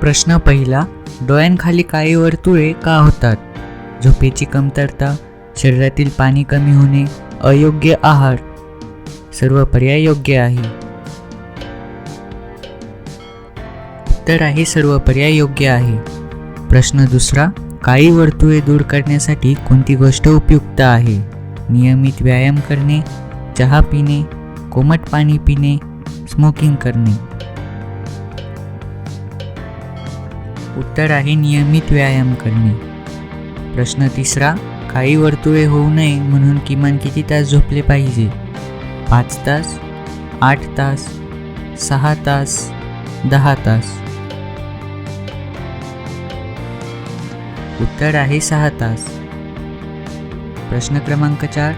प्रश्न पहिला डोळ्यांखाली काळी वर्तुळे का होतात? झोपेची कमतरता शरीरातील पाणी कमी होणे अयोग्य आहार सर्व पर्याय योग्य आहे. तर आहे सर्व पर्याय योग्य आहे. प्रश्न दुसरा काळी वर्तुळे दूर करण्यासाठी कोणती गोष्ट उपयुक्त आहे? नियमित व्यायाम करणे चहा पिणे कोमट पाणी पिणे स्मोकिंग करणे. उत्तर आहे नियमित व्यायाम करणे. प्रश्न तिसरा काही वर्तुळे होऊ नये म्हणून किमान किती तास झोपले पाहिजे? पाच तास आठ तास सहा तास दहा तास. उत्तर आहे सहा तास. प्रश्न क्रमांक चार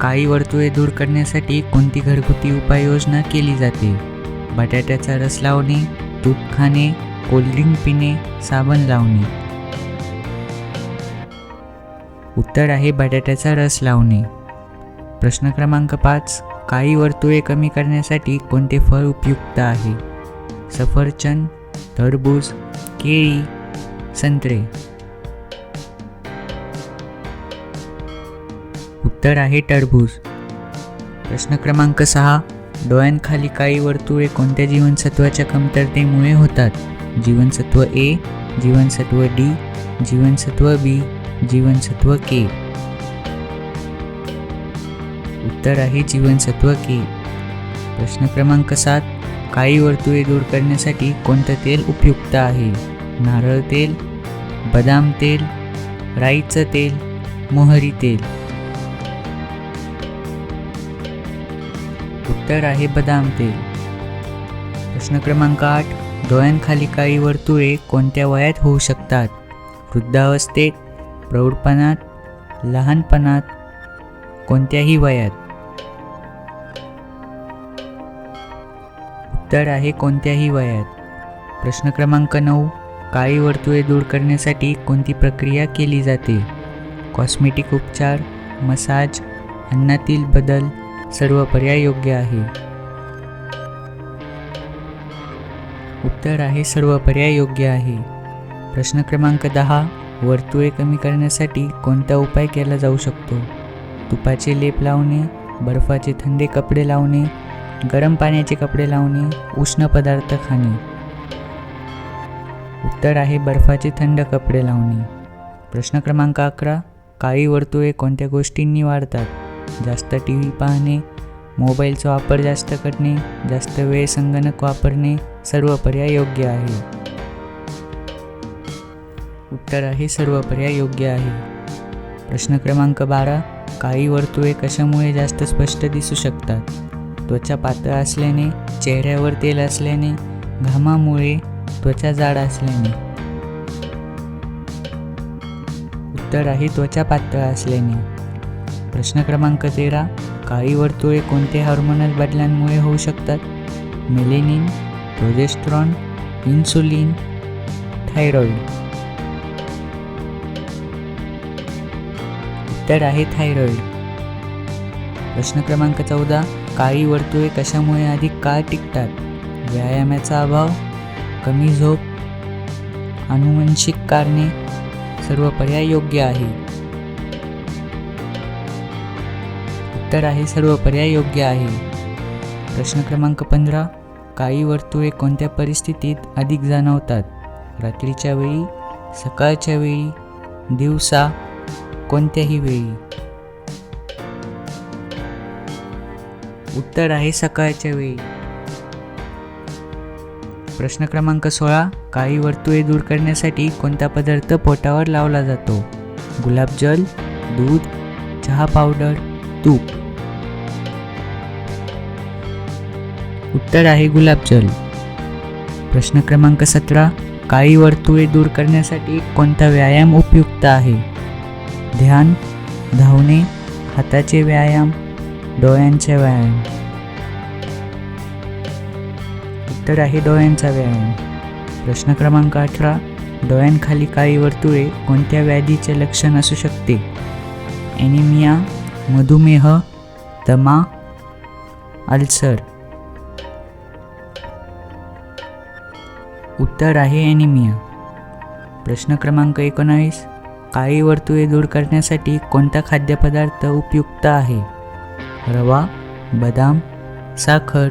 काही वर्तुळे दूर करण्यासाठी कोणती घरगुती उपाययोजना केली जाते? बटाट्याचा रस लावणे तूप खाणे कोल्ड्रिंक पिणे साबण लावणे. उत्तर आहे बटाट्याचा रस लावणे. प्रश्न क्रमांक पाच काळी वर्तुळे कमी करण्यासाठी कोणते फळ उपयुक्त आहे? सफरचंद टरबूज केळी संत्रे. उत्तर आहे टरबूज. प्रश्न क्रमांक सहा डोळ्यांखाली काळी वर्तुळे कोणत्या जीवनसत्वाच्या कमतरतेमुळे होतात? जीवनसत्व ए जीवनसत्व डी जीवनसत्व बी जीवनसत्व के उत्तर आहे जीवनसत्व के प्रश्न क्रमांक सात काळी वर्तुळे दूर करण्यासाठी कोणतं तेल उपयुक्त आहे? नारळ तेल बदाम तेल राईचं तेल मोहरी तेल. उत्तर आहे बदाम तेल. प्रश्न क्रमांक आठ डोळ्यांखाली काही वर्तुळे कोणत्या वयात होऊ शकतात? वृद्धावस्थेत प्रौढपणात लहानपणात कोणत्याही वयात? उत्तर आहे कोणत्याही वयात. प्रश्न क्रमांक नऊ. काळी वर्तुळे दूर करण्यासाठी कोणती प्रक्रिया केली जाते? कॉस्मेटिक उपचार मसाज अन्नातील बदल सर्व पर्याय योग्य आहे. उत्तर आहे सर्व पर्याय योग्य आहे. प्रश्न क्रमांक दहा वर्तुळे कमी करण्यासाठी कोणता उपाय केला जाऊ शकतो? तुपाचे लेप लावणे बर्फाचे थंडे कपडे लावणे गरम पाण्याचे कपडे लावणे उष्ण पदार्थ खाणे. उत्तर आहे बर्फाचे थंड कपडे लावणे. प्रश्न क्रमांक अकरा काळी वर्तुळे कोणत्या गोष्टींनी वाढतात? जास्त टी व्ही पाहणे मोबाईलचा वापर जास्त करणे जास्त वेळ संगणक वापरणे सर्व पर्याय योग्य आहे. उत्तर आहे सर्व पर्याय योग्य आहे. प्रश्न क्रमांक बारा काळी वर्तुळे कशामुळे जास्त स्पष्ट दिसू शकतात? त्वचा पातळ असल्याने चेहऱ्यावर तेल असल्याने घामामुळे त्वचा जाड असल्याने. उत्तर आहे त्वचा पातळ असल्याने. प्रश्न क्रमांक तेरा काळी वर्तुळे कोणत्या हार्मोनल बदलांमुळे होऊ शकतात? मेलेनिन प्रोजेस्ट्रॉन इन्सुलिन थायरॉइड उत्तर आहे थायरॉइड प्रश्न क्रमांक चौदा काळी वर्तुळे कशामुळे अधिक काळ टिकतात? व्यायामाचा अभाव कमी झोप अनुवंशिक कारणे सर्व पर्याय योग्य आहे. उत्तर आहे सर्व पर्याय योग्य आहे. प्रश्न क्रमांक पंधरा काही वर्तुळे कोणत्या परिस्थितीत अधिक जाणवतात? रात्रीच्या वेळी सकाळच्या वेळी दिवसा कोणत्याही वेळी? उत्तर आहे सकाळच्या वेळी. प्रश्न क्रमांक सोळा काही वर्तुळे दूर करण्यासाठी कोणता पदार्थ पोटावर लावला जातो? गुलाबजल दूध चहा पावडर तूप. उत्तर आहे गुलाबजल. प्रश्न क्रमांक सतरा काळी वर्तुळे दूर करण्यासाठी कोणता व्यायाम उपयुक्त आहे? ध्यान धावणे हाताचे व्यायाम डोळ्यांचे व्यायाम. उत्तर आहे डोळ्यांचा व्यायाम. प्रश्न क्रमांक अठरा डोळ्यांखाली काळी वर्तुळे कोणत्या व्याधीचे लक्षण असू शकते? ॲनिमिया मधुमेह दमा अल्सर. उत्तर आहे ॲनिमिया प्रश्न क्रमांक एकोणावीस. काळी वर्तुळे दूर करण्यासाठी कोणता खाद्यपदार्थ उपयुक्त आहे? रवा बदाम साखर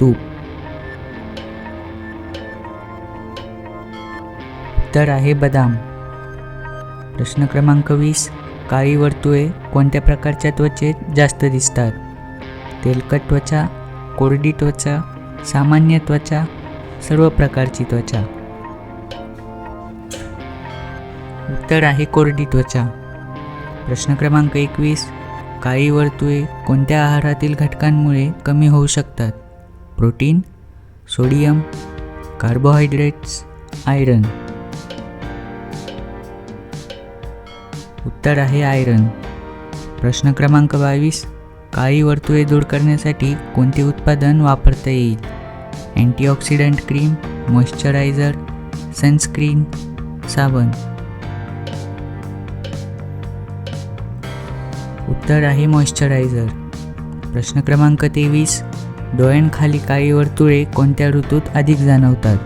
तूप. उत्तर आहे बदाम. प्रश्न क्रमांक वीस. काळी वर्तुळे कोणत्या प्रकारच्या त्वचेत जास्त दिसतात? तेलकट त्वचा कोरडी त्वचा सामान्य त्वचा सर्व प्रकारची त्वचा. उत्तर आहे कोरडी त्वचा. प्रश्न क्रमांक एकवीस काळी वर्तुळे कोणत्या आहारातील घटकांमुळे कमी होऊ शकतात? Protein sodium carbohydrates iron. उत्तर आहे आयरन. प्रश्न क्रमांक बावीस काळी वर्तुळे दूर करण्यासाठी कोणते उत्पादन वापरता येईल? अँटीऑक्सिडंट क्रीम मॉइश्चरायझर सनस्क्रीन साबण. उत्तर आहे मॉइश्चरायझर. प्रश्न क्रमांक तेवीस डोळ्यांखाली काळी वर्तुळे कोणत्या ऋतूत अधिक जाणवतात?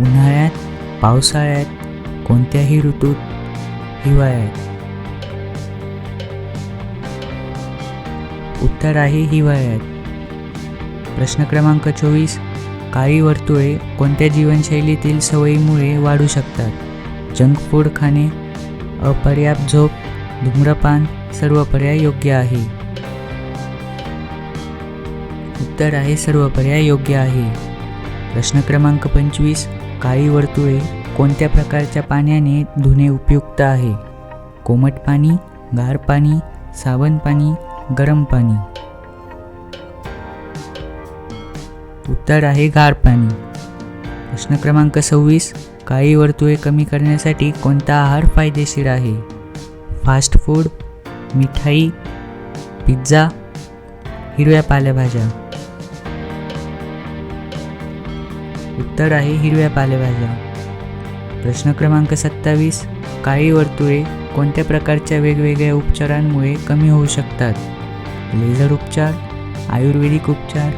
उन्हाळ्यात पावसाळ्यात कोणत्याही ऋतूत? हिवाळ्यात. उत्तर आहे हिवाळ्यात प्रश्न क्रमांक चोवीस काळी वर्तुळे कोणत्या जीवनशैलीतील सवयीमुळे वाढू शकतात? जंक फूड खाणे अपर्याप्त झोप धूम्रपान सर्व पर्याय योग्य आहे. उत्तर आहे सर्व पर्याय योग्य आहे. प्रश्न क्रमांक पंचवीस काळी वर्तुळे कोणत्या प्रकारच्या पाण्याने धुणे उपयुक्त आहे? कोमट पाणी गार पाणी साबण पाणी गरम पाणी. उत्तर आहे गार पाणी. प्रश्न क्रमांक सव्वीस काळी वर्तुळे कमी करण्यासाठी कोणता आहार फायदेशीर आहे? फास्ट फूड मिठाई पिझ्झा हिरव्या पालेभाज्या. उत्तर आहे हिरव्या पालेभाज्या. प्रश्न क्रमांक सत्तावीस काळी वर्तुळे कोणत्या प्रकारच्या वेगवेगळ्या उपचारांमुळे कमी होऊ शकतात? लेझर उपचार आयुर्वेदिक उपचार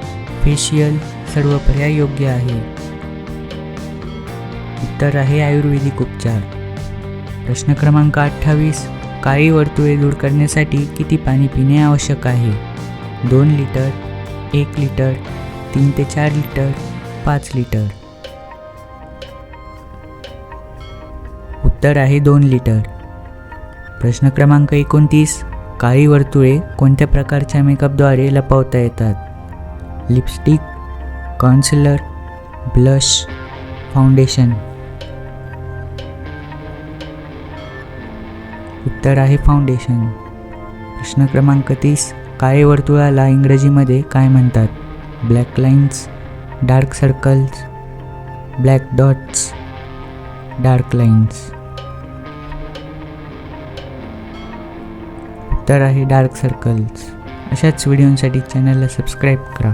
फेशियल सर्व पर्याय योग्य आहे. उत्तर आहे आयुर्वेदिक उपचार. प्रश्न क्रमांक अठ्ठावीस काळी वर्तुळे दूर करण्यासाठी किती पाणी पिणे आवश्यक आहे? दोन लिटर एक लिटर तीन ते चार लिटर पाच लिटर. उत्तर आहे दोन लिटर. प्रश्न क्रमांक एकोणतीस काळी वर्तुळे कोणत्या प्रकारच्या मेकअपद्वारे लपवता येतात? Lipstick concealer blush foundation. उत्तर आहे फाउंडेशन. प्रश्न क्रमांक तीस काळे वर्तुळाला इंग्रजीमध्ये काय म्हणतात? Black lines dark circles black dots dark lines. तर आहे डार्क सर्कल्स अशाच व्हिडिओंसाठी चॅनलला सबस्क्राईब करा.